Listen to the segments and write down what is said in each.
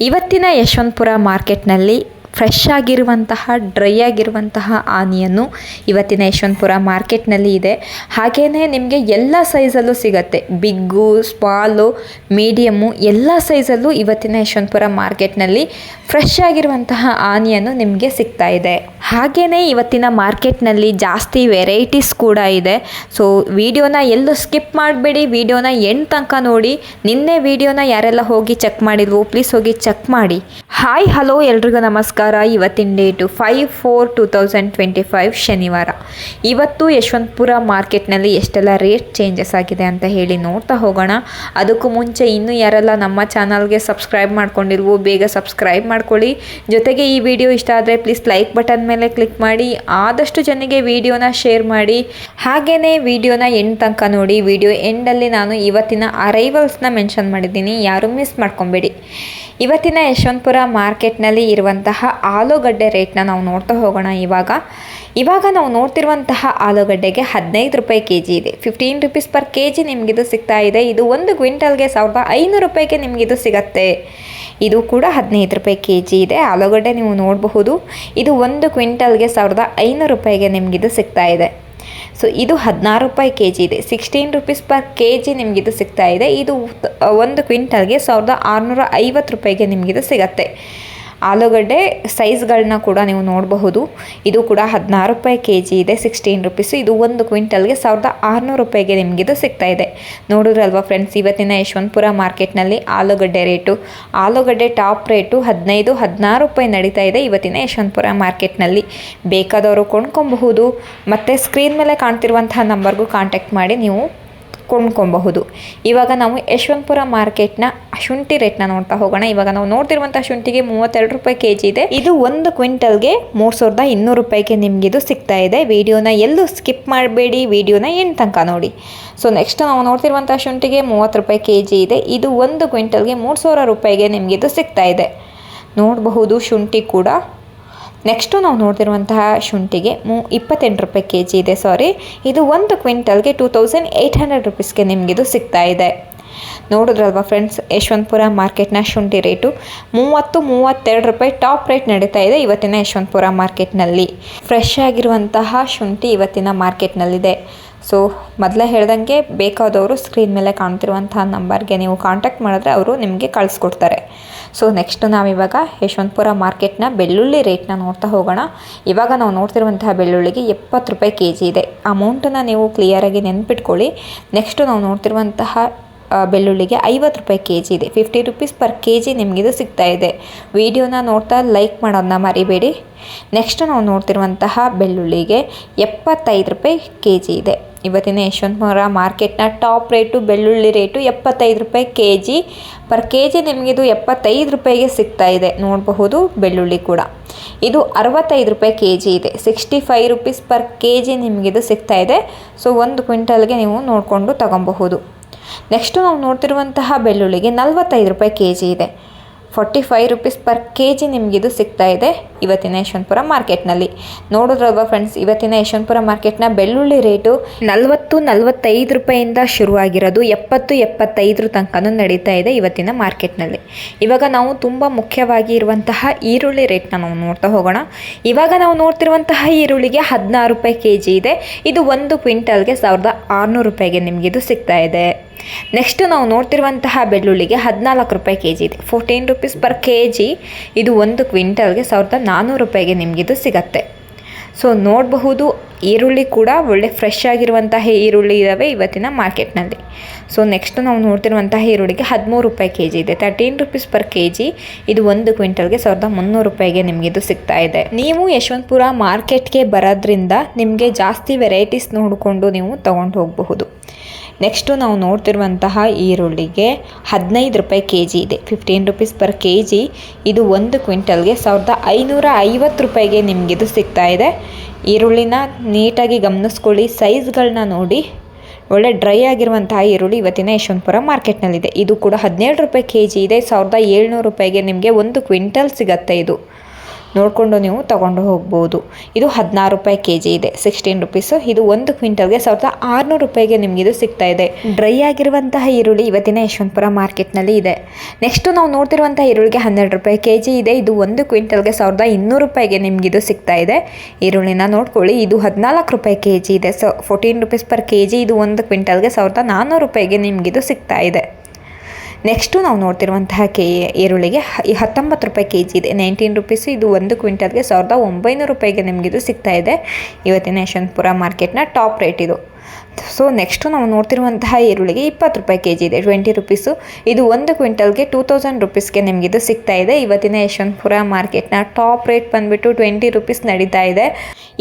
ಇವತ್ತಿನ ಯಶವಂತಪುರ ಮಾರ್ಕೆಟ್ನಲ್ಲಿ ಫ್ರೆಶ್ ಆಗಿರುವಂತಹ ಡ್ರೈ ಆಗಿರುವಂತಹ ಆನಿಯನ್ನು ಇವತ್ತಿನ ಯಶವಂತಪುರ ಮಾರ್ಕೆಟ್ನಲ್ಲಿ ಇದೆ. ಹಾಗೆಯೇ ನಿಮಗೆ ಎಲ್ಲ ಸೈಜಲ್ಲೂ ಸಿಗತ್ತೆ. ಬಿಗ್ಗು, ಸ್ಮಾಲು ಮೀಡಿಯಮ್ಮು ಎಲ್ಲ ಸೈಜಲ್ಲೂ ಇವತ್ತಿನ ಯಶವಂತಪುರ ಮಾರ್ಕೆಟ್ನಲ್ಲಿ ಫ್ರೆಶ್ ಆಗಿರುವಂತಹ ಆನಿಯನ್ನು ನಿಮಗೆ ಸಿಗ್ತಾ ಇದೆ. ಹಾಗೆಯೇ ಇವತ್ತಿನ ಮಾರ್ಕೆಟ್ನಲ್ಲಿ ಜಾಸ್ತಿ ವೆರೈಟೀಸ್ ಕೂಡ ಇದೆ. ಸೊ ವಿಡಿಯೋನ ಎಲ್ಲೂ ಸ್ಕಿಪ್ ಮಾಡಬೇಡಿ. ವಿಡಿಯೋನ ಎಂಡ್ ತನಕ ನೋಡಿ. ನಿನ್ನೆ ವಿಡಿಯೋನ ಯಾರೆಲ್ಲ ಹೋಗಿ ಚೆಕ್ ಮಾಡಿದ್ವು ಪ್ಲೀಸ್ ಹೋಗಿ ಚೆಕ್ ಮಾಡಿ. ಹಾಯ್, ಹಲೋ, ಎಲ್ರಿಗೂ ನಮಸ್ಕಾರ. ಇವತ್ತಿನ date five four two thousand twenty five ಶನಿವಾರ. ಇವತ್ತು ಯಶವಂತಪುರ ಮಾರ್ಕೆಟ್ನಲ್ಲಿ ಎಷ್ಟೆಲ್ಲ ರೇಟ್ ಚೇಂಜಸ್ ಆಗಿದೆ ಅಂತ ಹೇಳಿ ನೋಡ್ತಾ ಹೋಗೋಣ. ಅದಕ್ಕೂ ಮುಂಚೆ ಇನ್ನೂ ಯಾರೆಲ್ಲ ನಮ್ಮ ಚಾನಲ್ಗೆ ಸಬ್ಸ್ಕ್ರೈಬ್ ಮಾಡ್ಕೊಂಡಿಲ್ವೋ, ಬೇಗ ಸಬ್ಸ್ಕ್ರೈಬ್ ಮಾಡ್ಕೊಳ್ಳಿ. ಜೊತೆಗೆ ಈ ವಿಡಿಯೋ ಇಷ್ಟ ಆದರೆ ಪ್ಲೀಸ್ ಲೈಕ್ ಬಟನ್ ಮೇಲೆ ಕ್ಲಿಕ್ ಮಾಡಿ. ಆದಷ್ಟು ಜನಕ್ಕೆ ವಿಡಿಯೋನ ಶೇರ್ ಮಾಡಿ. ಹಾಗೆಯೇ ವಿಡಿಯೋನ ಎಂಡ್ ತನಕ ನೋಡಿ. ವಿಡಿಯೋ ಎಂಡಲ್ಲಿ ನಾನು ಇವತ್ತಿನ ಅರೈವಲ್ಸ್ನ ಮೆನ್ಷನ್ ಮಾಡಿದ್ದೀನಿ. ಯಾರು ಮಿಸ್ ಮಾಡ್ಕೊಬೇಡಿ. ಇವತ್ತಿನ ಯಶವಂತಪುರ ಮಾರ್ಕೆಟ್ನಲ್ಲಿ ಇರುವಂತಹ ಆಲೂಗಡ್ಡೆ ರೇಟ್ನ ನಾವು ನೋಡ್ತಾ ಹೋಗೋಣ ಇವಾಗ. ಇವಾಗ ನಾವು ನೋಡ್ತಿರುವಂತಹ ಆಲೂಗಡ್ಡೆಗೆ ಹದಿನೈದು ರೂಪಾಯಿ ಕೆ ಜಿ ಇದೆ. Fifteen rupees per K G ನಿಮಗಿದು ಸಿಗ್ತಾ ಇದೆ. ಇದು ಒಂದು ಕ್ವಿಂಟಲ್ಗೆ ಸಾವಿರದ ಐನೂರು ರೂಪಾಯಿಗೆ ನಿಮಗಿದು ಸಿಗತ್ತೆ. ಇದು ಕೂಡ ಹದಿನೈದು ರೂಪಾಯಿ ಕೆ ಜಿ ಇದೆ. ಆಲೂಗಡ್ಡೆ ನೀವು ನೋಡಬಹುದು. ಇದು ಒಂದು ಕ್ವಿಂಟಲ್ಗೆ ಸಾವಿರದ ಐನೂರು ರೂಪಾಯಿಗೆ ನಿಮಗಿದು ಸಿಗ್ತಾ ಇದೆ. ಸೊ ಇದು ಹದಿನಾರು ರೂಪಾಯಿ ಕೆ ಜಿ ಇದೆ. Sixteen rupees per K G ನಿಮಗಿದು ಸಿಗ್ತಾ ಇದೆ. ಇದು ಒಂದು ಕ್ವಿಂಟಲ್ಗೆ ಸಾವಿರದ ಆರುನೂರ ಐವತ್ತು ರೂಪಾಯಿಗೆ ನಿಮಗಿದು ಸಿಗತ್ತೆ. ಆಲೂಗಡ್ಡೆ ಸೈಜ್ಗಳನ್ನ ಕೂಡ ನೀವು ನೋಡಬಹುದು. ಇದು ಕೂಡ ಹದಿನಾರು ರೂಪಾಯಿ ಕೆ ಜಿ ಇದೆ ಸಿಕ್ಸ್ಟೀನ್ ರುಪೀಸು ಇದು ಒಂದು ಕ್ವಿಂಟಲ್ಗೆ ಸಾವಿರದ ಆರುನೂರು ರೂಪಾಯಿಗೆ ನಿಮಗಿದು ಸಿಗ್ತಾ ಇದೆ. ನೋಡಿದ್ರಲ್ವಾ ಫ್ರೆಂಡ್ಸ್, ಇವತ್ತಿನ ಯಶವಂತಪುರ ಮಾರ್ಕೆಟ್ನಲ್ಲಿ ಆಲೂಗಡ್ಡೆ ರೇಟು. ಆಲೂಗಡ್ಡೆ ಟಾಪ್ ರೇಟು ಹದಿನೈದು, ಹದಿನಾರು ರೂಪಾಯಿ ನಡೀತಾ ಇದೆ ಇವತ್ತಿನ ಯಶವಂತಪುರ ಮಾರ್ಕೆಟ್ನಲ್ಲಿ. ಬೇಕಾದವರು ಕೊಂಡ್ಕೊಬಹುದು. ಮತ್ತು ಸ್ಕ್ರೀನ್ ಮೇಲೆ ಕಾಣ್ತಿರುವಂತಹ ನಂಬರ್ಗೂ ಕಾಂಟ್ಯಾಕ್ಟ್ ಮಾಡಿ ನೀವು ಕೊಂಡ್ಕೊಬಹುದು. ಇವಾಗ ನಾವು ಯಶವಂತಪುರ ಮಾರ್ಕೆಟ್ನ ಶುಂಠಿ ರೇಟ್ನ ನೋಡ್ತಾ ಹೋಗೋಣ. ಇವಾಗ ನಾವು ನೋಡ್ತಿರುವಂಥ ಶುಂಠಿಗೆ ಮೂವತ್ತೆರಡು ರೂಪಾಯಿ ಕೆ ಜಿ ಇದೆ. ಇದು ಒಂದು ಕ್ವಿಂಟಲ್ಗೆ ಮೂರು ಸಾವಿರದ ಇನ್ನೂರು ರೂಪಾಯಿಗೆ ನಿಮಗಿದು ಸಿಗ್ತಾ ಇದೆ. ವಿಡಿಯೋನ ಎಲ್ಲೂ ಸ್ಕಿಪ್ ಮಾಡಬೇಡಿ. ವಿಡಿಯೋನ ಎಂಟು ತನಕ ನೋಡಿ. ಸೊ ನೆಕ್ಸ್ಟ್ ನಾವು ನೋಡ್ತಿರುವಂಥ ಶುಂಠಿಗೆ ಮೂವತ್ತು ರೂಪಾಯಿ ಕೆ ಜಿ ಇದೆ. ಇದು ಒಂದು ಕ್ವಿಂಟಲ್ಗೆ ಮೂರು ಸಾವಿರ ರೂಪಾಯಿಗೆ ನಿಮಗಿದು ಸಿಗ್ತಾ ಇದೆ. ನೋಡಬಹುದು ಶುಂಠಿ ಕೂಡ. ನೆಕ್ಸ್ಟು ನಾವು ನೋಡ್ತಿರುವಂತಹ ಶುಂಠಿಗೆ ಮೂ ಇಪ್ಪತ್ತೆಂಟು ರೂಪಾಯಿ ಕೆ ಜಿ ಇದೆ ಸಾರಿ ಇದು ಒಂದು ಕ್ವಿಂಟಲ್ಗೆ ಟೂ ತೌಸಂಡ್ ಏಯ್ಟ್ ಹಂಡ್ರೆಡ್ ರುಪೀಸ್ಗೆ ನಿಮಗಿದು ಸಿಗ್ತಾ ಇದೆ. ನೋಡಿದ್ರಲ್ವಾ ಫ್ರೆಂಡ್ಸ್ ಯಶವಂತಪುರ ಮಾರ್ಕೆಟ್ನ ಶುಂಠಿ ರೇಟು ಮೂವತ್ತು, ಮೂವತ್ತೆರಡು ರೂಪಾಯಿ ಟಾಪ್ ರೇಟ್ ನಡೀತಾ ಇದೆ ಇವತ್ತಿನ ಯಶವಂತಪುರ ಮಾರ್ಕೆಟ್ನಲ್ಲಿ. ಫ್ರೆಶ್ ಆಗಿರುವಂತಹ ಶುಂಠಿ ಇವತ್ತಿನ ಮಾರ್ಕೆಟ್ನಲ್ಲಿದೆ. ಸೊ ಮೊದಲೇ ಹೇಳ್ದಂಗೆ ಬೇಕಾದವರು ಸ್ಕ್ರೀನ್ ಮೇಲೆ ಕಾಣ್ತಿರುವಂತಹ ನಂಬರ್ಗೆ ನೀವು ಕಾಂಟ್ಯಾಕ್ಟ್ ಮಾಡಿದ್ರೆ ಅವರು ನಿಮಗೆ ಕಳಿಸ್ಕೊಡ್ತಾರೆ. ಸೊ ನೆಕ್ಸ್ಟ್ ನಾವಿವಾಗ ಯಶವಂತಪುರ ಮಾರ್ಕೆಟ್ನ ಬೆಳ್ಳುಳ್ಳಿ ರೇಟ್ನ ನೋಡ್ತಾ ಹೋಗೋಣ. ಇವಾಗ ನಾವು ನೋಡ್ತಿರುವಂತಹ ಬೆಳ್ಳುಳ್ಳಿಗೆ ಎಪ್ಪತ್ತು ರೂಪಾಯಿ ಕೆ ಜಿ ಇದೆ ಅಮೌಂಟನ್ನು ನೀವು ಕ್ಲಿಯರಾಗಿ ನೆನ್ಪಿಟ್ಕೊಳ್ಳಿ. ನೆಕ್ಸ್ಟು ನಾವು ನೋಡ್ತಿರುವಂತಹ ಬೆಳ್ಳುಳ್ಳಿಗೆ ಐವತ್ತು ರೂಪಾಯಿ ಕೆ ಜಿ ಇದೆ. Fifty rupees per K G ನಿಮಗಿದು ಸಿಗ್ತಾ ಇದೆ. ವಿಡಿಯೋನ ನೋಡ್ತಾ ಲೈಕ್ ಮಾಡೋದನ್ನ ಮರಿಬೇಡಿ. ನೆಕ್ಸ್ಟ್ ನಾವು ನೋಡ್ತಿರುವಂತಹ ಬೆಳ್ಳುಳ್ಳಿಗೆ ಎಪ್ಪತ್ತೈದು ರೂಪಾಯಿ ಕೆ ಜಿ ಇದೆ. ಇವತ್ತಿನ ಯಶವಂತಪುರ ಮಾರ್ಕೆಟ್ನ ಟಾಪ್ ರೇಟು, ಬೆಳ್ಳುಳ್ಳಿ ರೇಟು ಎಪ್ಪತ್ತೈದು ರೂಪಾಯಿ K G per K G ನಿಮಗಿದು ಎಪ್ಪತ್ತೈದು ರೂಪಾಯಿಗೆ ಸಿಗ್ತಾ ಇದೆ. ನೋಡಬಹುದು ಬೆಳ್ಳುಳ್ಳಿ ಕೂಡ. ಇದು ಅರವತ್ತೈದು ರೂಪಾಯಿ ಕೆ ಜಿ ಇದೆ. Sixty five rupees per K G ನಿಮಗಿದು ಸಿಗ್ತಾ ಇದೆ. ಸೊ ಒಂದು ಕ್ವಿಂಟಲ್ಗೆ ನೀವು ನೋಡಿಕೊಂಡು ತಗೊಬಹುದು. ನೆಕ್ಸ್ಟು ನಾವು ನೋಡ್ತಿರುವಂತಹ ಬೆಳ್ಳುಳ್ಳಿಗೆ ನಲ್ವತ್ತೈದು ರೂಪಾಯಿ ಕೆ ಜಿ ಇದೆ. Forty five rupees per K G ನಿಮಗಿದು ಸಿಗ್ತಾ ಇದೆ ಇವತ್ತಿನ ಯಶವಂತಪುರ ಮಾರ್ಕೆಟ್ನಲ್ಲಿ. ನೋಡಿದ್ರಲ್ವಾ ಫ್ರೆಂಡ್ಸ್, ಇವತ್ತಿನ ಯಶವಂತಪುರ ಮಾರ್ಕೆಟ್ನ ಬೆಳ್ಳುಳ್ಳಿ ರೇಟು ನಲವತ್ತು ನಲವತ್ತೈದು ರೂಪಾಯಿಂದ ಶುರುವಾಗಿರೋದು ಎಪ್ಪತ್ತು ಎಪ್ಪತ್ತೈದರ ತನಕನೂ ನಡೀತಾ ಇದೆ ಇವತ್ತಿನ ಮಾರ್ಕೆಟ್ನಲ್ಲಿ. ಇವಾಗ ನಾವು ತುಂಬ ಮುಖ್ಯವಾಗಿ ಇರುವಂತಹ ಈರುಳ್ಳಿ ರೇಟ್ನ ನಾವು ನೋಡ್ತಾ ಹೋಗೋಣ. ಇವಾಗ ನಾವು ನೋಡ್ತಿರುವಂತಹ ಈರುಳ್ಳಿಗೆ ಹದಿನಾರು ರೂಪಾಯಿ ಕೆ ಜಿ ಇದೆ. ಇದು ಒಂದು ಕ್ವಿಂಟಲ್ಗೆ ಸಾವಿರದ ಆರುನೂರು ರೂಪಾಯಿಗೆ ನಿಮಗಿದು ಸಿಗ್ತಾ ಇದೆ. ನೆಕ್ಸ್ಟ್ ನಾವು ನೋಡ್ತಿರುವಂತಹ ಬೆಳ್ಳುಳ್ಳಿಗೆ ಹದಿನಾಲ್ಕು ರೂಪಾಯಿ ಕೆ ಜಿ ಇದೆ. Fourteen rupees per K G ಇದು ಒಂದು ಕ್ವಿಂಟಲ್ಗೆ ಸಾವಿರದ ನಾನ್ನೂರು ರೂಪಾಯಿಗೆ ನಿಮಗಿದು ಸಿಗತ್ತೆ. ಸೊ ನೋಡಬಹುದು, ಈರುಳ್ಳಿ ಕೂಡ ಒಳ್ಳೆ ಫ್ರೆಶ್ ಆಗಿರುವಂತಹ ಈರುಳ್ಳಿ ಇದ್ದಾವೆ ಇವತ್ತಿನ ಮಾರ್ಕೆಟ್ನಲ್ಲಿ. ಸೊ ನೆಕ್ಸ್ಟ್ ನಾವು ನೋಡ್ತಿರುವಂತಹ ಈರುಳ್ಳಿಗೆ ಹದಿಮೂರು ರೂಪಾಯಿ ಕೆ ಜಿ ಇದೆ. Thirteen rupees per K G ಇದು ಒಂದು ಕ್ವಿಂಟಲ್ಗೆ ಸಾವಿರದ ಮುನ್ನೂರು ರೂಪಾಯಿಗೆ ನಿಮಗಿದು ಸಿಗ್ತಾ ಇದೆ. ನೀವು ಯಶವಂತಪುರ ಮಾರ್ಕೆಟ್ಗೆ ಬರೋದ್ರಿಂದ ನಿಮಗೆ ಜಾಸ್ತಿ ವೆರೈಟೀಸ್ ನೋಡಿಕೊಂಡು ನೀವು ತೊಗೊಂಡು ಹೋಗಬಹುದು. ನೆಕ್ಸ್ಟು ನಾವು ನೋಡ್ತಿರುವಂತಹ ಈರುಳ್ಳಿಗೆ ಹದಿನೈದು ರೂಪಾಯಿ ಕೆ ಜಿ ಇದೆ. Fifteen rupees per K G ಇದು ಒಂದು ಕ್ವಿಂಟಲ್ಗೆ ಸಾವಿರದ ಐನೂರ ಐವತ್ತು ರೂಪಾಯಿಗೆ ನಿಮಗಿದು ಸಿಗ್ತಾ ಇದೆ. ಈರುಳ್ಳಿನ ನೀಟಾಗಿ ಗಮನಿಸ್ಕೊಳ್ಳಿ. ಸೈಜ್ಗಳನ್ನ ನೋಡಿ. ಒಳ್ಳೆ ಡ್ರೈ ಆಗಿರುವಂತಹ ಈರುಳ್ಳಿ ಇವತ್ತಿನ ಯಶವಂತಪುರ ಮಾರ್ಕೆಟ್ನಲ್ಲಿದೆ. ಇದು ಕೂಡ ಹದಿನೇಳು ರೂಪಾಯಿ ಕೆ ಜಿ ಇದೆ. ಸಾವಿರದ ಏಳ್ನೂರು ರೂಪಾಯಿಗೆ ನಿಮಗೆ ಒಂದು ಕ್ವಿಂಟಲ್ ಸಿಗತ್ತೆ ಇದು. ನೋಡಿಕೊಂಡು ನೀವು ತಗೊಂಡು ಹೋಗ್ಬೋದು. ಇದು ಹದಿನಾರು ರೂಪಾಯಿ ಕೆ ಜಿ ಇದೆ ಸಿಕ್ಸ್ಟೀನ್ ರುಪೀಸು ಇದು ಒಂದು ಕ್ವಿಂಟಲ್ಗೆ ಸಾವಿರದ ಆರುನೂರು ರೂಪಾಯಿಗೆ ಇದು ಸಿಗ್ತಾ ಇದೆ. ಡ್ರೈ ಆಗಿರುವಂತಹ ಈರುಳ್ಳಿ ಇವತ್ತಿನ ಯಶವಂತಪುರ ಮಾರ್ಕೆಟ್ನಲ್ಲಿ ಇದೆ. ನೆಕ್ಸ್ಟು ನಾವು ನೋಡ್ತಿರುವಂಥ ಈರುಳ್ಳಿಗೆ ಹನ್ನೆರಡು ರೂಪಾಯಿ ಕೆ ಜಿ ಇದೆ. ಇದು ಒಂದು ಕ್ವಿಂಟಲ್ಗೆ ಸಾವಿರದ ಇನ್ನೂರು ರೂಪಾಯಿಗೆ ಇದು ಸಿಗ್ತಾ ಇದೆ. ಈರುಳ್ಳಿನ ನೋಡ್ಕೊಳ್ಳಿ, ಇದು ಹದಿನಾಲ್ಕು ರೂಪಾಯಿ ಕೆ ಜಿ ಇದೆ. So fourteen rupees per K G ಇದು ಒಂದು ಕ್ವಿಂಟಲ್ಗೆ ಸಾವಿರದ ನಾನ್ನೂರು ರೂಪಾಯಿಗೆ ನಿಮಗಿದು ಸಿಗ್ತಾ ಇದೆ. ನೆಕ್ಸ್ಟು ನಾವು ನೋಡ್ತಿರುವಂತಹ ಕೆ ಈರುಳ್ಳಿಗೆ ಹತ್ತೊಂಬತ್ತು ರೂಪಾಯಿ ಕೆ ಜಿ ಇದೆ ನೈನ್ಟೀನ್ ರುಪೀಸು ಇದು ಒಂದು ಕ್ವಿಂಟಲ್ಗೆ ಸಾವಿರದ ಒಂಬೈನೂರು ರೂಪಾಯಿಗೆ ನಿಮಗಿದು ಸಿಗ್ತಾ ಇದೆ. ಇವತ್ತಿನ ಯಶವಂತಪುರ ಮಾರ್ಕೆಟ್ನ ಟಾಪ್ ರೇಟ್ ಇದು. ಸೊ ನೆಕ್ಸ್ಟು ನಾವು ನೋಡ್ತಿರುವಂತಹ ಈರುಳ್ಳಿಗೆ ಇಪ್ಪತ್ತು ರೂಪಾಯಿ ಕೆ ಜಿ ಇದೆ ಟ್ವೆಂಟಿ ರುಪೀಸು ಇದು ಒಂದು ಕ್ವಿಂಟಲ್ಗೆ ಟೂ ತೌಸಂಡ್ ರುಪೀಸ್ಗೆ ಇದು ಸಿಗ್ತಾ ಇದೆ. ಇವತ್ತಿನ ಯಶವಂತಪುರ ಮಾರ್ಕೆಟ್ನ ಟಾಪ್ ರೇಟ್ ಬಂದುಬಿಟ್ಟು ಟ್ವೆಂಟಿ ರುಪೀಸ್ ನಡೀತಾ ಇದೆ.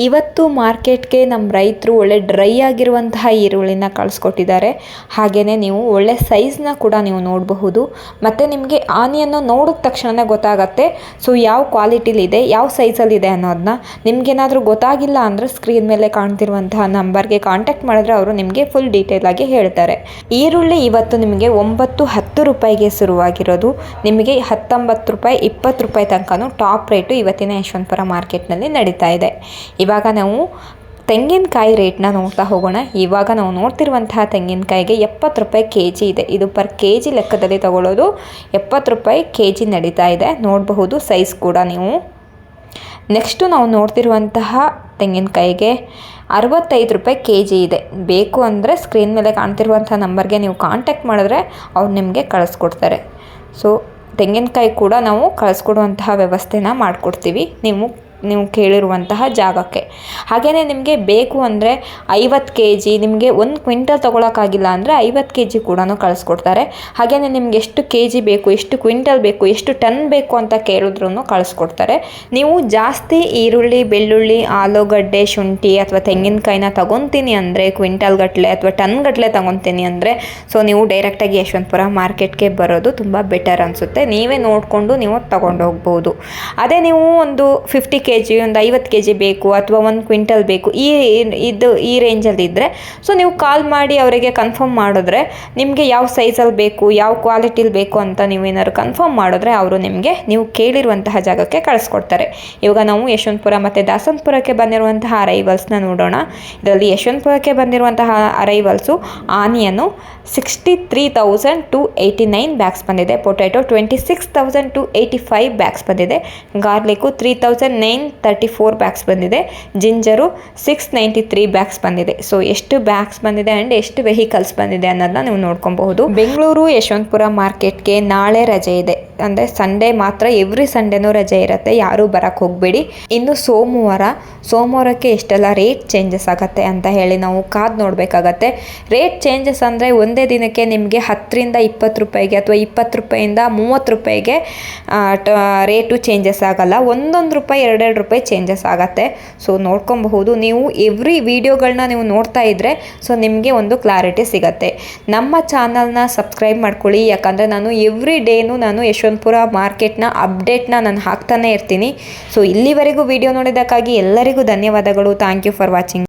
ಇವತ್ತು ಮಾರ್ಕೆಟ್ಗೆ ನಮ್ಮ ರೈತರು ಒಳ್ಳೆ ಡ್ರೈ ಆಗಿರುವಂತಹ ಈರುಳ್ಳಿನ ಕಳಿಸ್ಕೊಟ್ಟಿದ್ದಾರೆ. ಹಾಗೆಯೇ ನೀವು ಒಳ್ಳೆ ಸೈಜ್ನ ಕೂಡ ನೀವು ನೋಡಬಹುದು. ಮತ್ತು ನಿಮಗೆ ಆನಿಯನ್ನು ನೋಡಿದ ತಕ್ಷಣವೇ ಗೊತ್ತಾಗತ್ತೆ. ಸೊ ಯಾವ ಕ್ವಾಲಿಟಿಲಿದೆ ಯಾವ ಸೈಜಲ್ಲಿದೆ ಅನ್ನೋದನ್ನ ನಿಮಗೇನಾದರೂ ಗೊತ್ತಾಗಿಲ್ಲ ಅಂದರೆ ಸ್ಕ್ರೀನ್ ಮೇಲೆ ಕಾಣ್ತಿರುವಂತಹ ನಂಬರ್ಗೆ ಕಾಂಟ್ಯಾಕ್ಟ್ ಮಾಡಿದ್ರೆ ಅವರು ನಿಮಗೆ ಫುಲ್ ಡೀಟೇಲ್ ಆಗಿ ಹೇಳ್ತಾರೆ. ಈರುಳ್ಳಿ ಇವತ್ತು ನಿಮಗೆ ಒಂಬತ್ತು ಹತ್ತು ರೂಪಾಯಿಗೆ ಶುರುವಾಗಿರೋದು. ನಿಮಗೆ ಹತ್ತೊಂಬತ್ತು ರೂಪಾಯಿ, ಇಪ್ಪತ್ತು ರೂಪಾಯಿ ತನಕನೂ ಟಾಪ್ ರೇಟು ಇವತ್ತಿನ ಯಶವಂತಪುರ ಮಾರ್ಕೆಟ್ನಲ್ಲಿ ನಡೀತಾ ಇದೆ. ಇವಾಗ ನಾವು ತೆಂಗಿನಕಾಯಿ ರೇಟ್ನ ನೋಡ್ತಾ ಹೋಗೋಣ. ಇವಾಗ ನಾವು ನೋಡ್ತಿರುವಂತಹ ತೆಂಗಿನಕಾಯಿಗೆ ಎಪ್ಪತ್ತು ರೂಪಾಯಿ ಕೆ ಜಿ ಇದೆ. ಇದು ಪರ್ ಕೆ ಜಿ ಲೆಕ್ಕದಲ್ಲಿ ತಗೊಳ್ಳೋದು ಎಪ್ಪತ್ತು ರೂಪಾಯಿ ಕೆ ಜಿ ನಡೀತಾ ಇದೆ. ನೋಡಬಹುದು ಸೈಜ್ ಕೂಡ ನೀವು. ನೆಕ್ಸ್ಟು ನಾವು ನೋಡ್ತಿರುವಂತಹ ತೆಂಗಿನಕಾಯಿಗೆ ಅರವತ್ತೈದು ರೂಪಾಯಿ ಕೆ ಜಿ ಇದೆ. ಬೇಕು ಅಂದರೆ ಸ್ಕ್ರೀನ್ ಮೇಲೆ ಕಾಣ್ತಿರುವಂಥ ನಂಬರ್ಗೆ ನೀವು ಕಾಂಟ್ಯಾಕ್ಟ್ ಮಾಡಿದ್ರೆ ಅವ್ರು ನಿಮಗೆ ಕಳಿಸ್ಕೊಡ್ತಾರೆ. ಸೊ ತೆಂಗಿನಕಾಯಿ ಕೂಡ ನಾವು ಕಳಿಸ್ಕೊಡುವಂತಹ ವ್ಯವಸ್ಥೆನ ಮಾಡಿಕೊಡ್ತೀವಿ. ನೀವು ನೀವು ಕೇಳಿರುವಂತಹ ಜಾಗಕ್ಕೆ. ಹಾಗೆಯೇ ನಿಮಗೆ ಬೇಕು ಅಂದರೆ ಐವತ್ತು ಕೆ ಜಿ ನಿಮಗೆ ಒಂದು ಕ್ವಿಂಟಲ್ ತೊಗೊಳಕ್ಕಾಗಿಲ್ಲ ಅಂದರೆ ಐವತ್ತು ಕೆ ಜಿ ಕೂಡ ಕಳಿಸ್ಕೊಡ್ತಾರೆ. ಹಾಗೆಯೇ ನಿಮ್ಗೆ ಎಷ್ಟು ಕೆ ಜಿ ಬೇಕು, ಎಷ್ಟು ಕ್ವಿಂಟಲ್ ಬೇಕು, ಎಷ್ಟು ಟನ್ ಬೇಕು ಅಂತ ಕೇಳಿದ್ರು ಕಳಿಸ್ಕೊಡ್ತಾರೆ. ನೀವು ಜಾಸ್ತಿ ಈರುಳ್ಳಿ, ಬೆಳ್ಳುಳ್ಳಿ, ಆಲೂಗಡ್ಡೆ, ಶುಂಠಿ ಅಥವಾ ತೆಂಗಿನಕಾಯಿನ ತಗೊತೀನಿ ಅಂದರೆ, ಕ್ವಿಂಟಲ್ ಗಟ್ಟಲೆ ಅಥವಾ ಟನ್ ಗಟ್ಟಲೆ ತಗೊತೀನಿ ಅಂದರೆ, ಸೊ ನೀವು ಡೈರೆಕ್ಟಾಗಿ ಯಶವಂತಪುರ ಮಾರ್ಕೆಟ್ಗೆ ಬರೋದು ತುಂಬ ಬೆಟರ್ ಅನಿಸುತ್ತೆ. ನೀವೇ ನೋಡಿಕೊಂಡು ನೀವು ತಗೊಂಡು ಹೋಗ್ಬೋದು ಅದೇ ನೀವು ಒಂದು ಫಿಫ್ಟಿ ಕೆ ಜಿ ಒಂದು ಐವತ್ತು ಕೆ ಜಿ ಬೇಕು ಅಥವಾ ಒಂದು ಕ್ವಿಂಟಲ್ ಬೇಕು, ಈ ಇದು, ಈ ರೇಂಜಲ್ಲಿ ಇದ್ದರೆ ಸೊ ನೀವು ಕಾಲ್ ಮಾಡಿ ಅವರಿಗೆ ಕನ್ಫರ್ಮ್ ಮಾಡಿದ್ರೆ ನಿಮಗೆ ಯಾವ ಸೈಜಲ್ಲಿ ಬೇಕು, ಯಾವ ಕ್ವಾಲಿಟಿಲಿ ಬೇಕು ಅಂತ ನೀವು ಏನಾದ್ರು ಕನ್ಫರ್ಮ್ ಮಾಡಿದ್ರೆ ಅವರು ನಿಮಗೆ, ನೀವು ಕೇಳಿರುವಂತಹ ಜಾಗಕ್ಕೆ ಕಳಿಸ್ಕೊಡ್ತಾರೆ. ಇವಾಗ ನಾವು ಯಶವಂತಪುರ ಮತ್ತು ದಾಸಂತಪುರಕ್ಕೆ ಬಂದಿರುವಂತಹ ಅರೈವಲ್ಸ್ನ ನೋಡೋಣ. ಇದರಲ್ಲಿ ಯಶವಂತಪುರಕ್ಕೆ ಬಂದಿರುವಂತಹ arrivals onion sixty three thousand two eighty nine bags ಬಂದಿದೆ. Potato twenty six thousand two eighty five bags ಬಂದಿದೆ garlic three thousand nine thirty four bags ಬಂದಿದೆ. Ginger six ninety three bags ಬಂದಿದೆ. ಸೊ ಎಷ್ಟು ಬ್ಯಾಗ್ಸ್ ಬಂದಿದೆ and ಎಷ್ಟು vehicles ಬಂದಿದೆ ಅನ್ನೋದನ್ನ ನೀವು ನೋಡ್ಕೊಬಹುದು. ಬೆಂಗಳೂರು ಯಶವಂತಪುರ ಮಾರ್ಕೆಟ್ಗೆ ನಾಳೆ ರಜೆ ಇದೆ. ಅಂದರೆ ಸಂಡೇ ಮಾತ್ರ ಎವ್ರಿ ಸಂಡೇನೂ ರಜೆ ಇರುತ್ತೆ, ಯಾರೂ ಬರೋಕ್ಕೆ ಹೋಗಬೇಡಿ. ಇನ್ನು ಸೋಮವಾರ, ಸೋಮವಾರಕ್ಕೆ ಎಷ್ಟೆಲ್ಲ ರೇಟ್ ಚೇಂಜಸ್ ಆಗುತ್ತೆ ಅಂತ ಹೇಳಿ ನಾವು ಕಾದು ನೋಡಬೇಕಾಗತ್ತೆ. ರೇಟ್ ಚೇಂಜಸ್ ಅಂದರೆ ಒಂದೇ ದಿನಕ್ಕೆ ನಿಮಗೆ ಹತ್ತರಿಂದ ಇಪ್ಪತ್ತು ರೂಪಾಯಿಗೆ ಅಥವಾ ಇಪ್ಪತ್ತು ರೂಪಾಯಿಂದ ಮೂವತ್ತು ರೂಪಾಯಿಗೆ ರೇಟು ಚೇಂಜಸ್ ಆಗಲ್ಲ. ಒಂದೊಂದು ರೂಪಾಯಿ, ಎರಡೆರಡು ರೂಪಾಯಿ ಚೇಂಜಸ್ ಆಗುತ್ತೆ. ಸೊ ನೋಡ್ಕೊಬಹುದು. ನೀವು ಎವ್ರಿ ವಿಡಿಯೋಗಳನ್ನ ನೀವು ನೋಡ್ತಾ ಇದ್ದರೆ ಸೊ ನಿಮಗೆ ಒಂದು ಕ್ಲಾರಿಟಿ ಸಿಗುತ್ತೆ. ನಮ್ಮ ಚಾನಲ್ನ ಸಬ್ಸ್ಕ್ರೈಬ್ ಮಾಡ್ಕೊಳ್ಳಿ. ಯಾಕಂದರೆ ನಾನು ಎವ್ರಿ ಡೇನು ನಾನು ಯಶವಂತಪುರ ಮಾರ್ಕೆಟ್ನ ಅಪ್ಡೇಟ್ನ ನಾನು ಹಾಕ್ತಾನೆ ಇರ್ತೀನಿ. ಸೊ ಇಲ್ಲಿವರೆಗೂ ವಿಡಿಯೋ ನೋಡಿದ್ದಕ್ಕಾಗಿ ಎಲ್ಲರಿಗೂ ಧನ್ಯವಾದಗಳು. Thank you for watching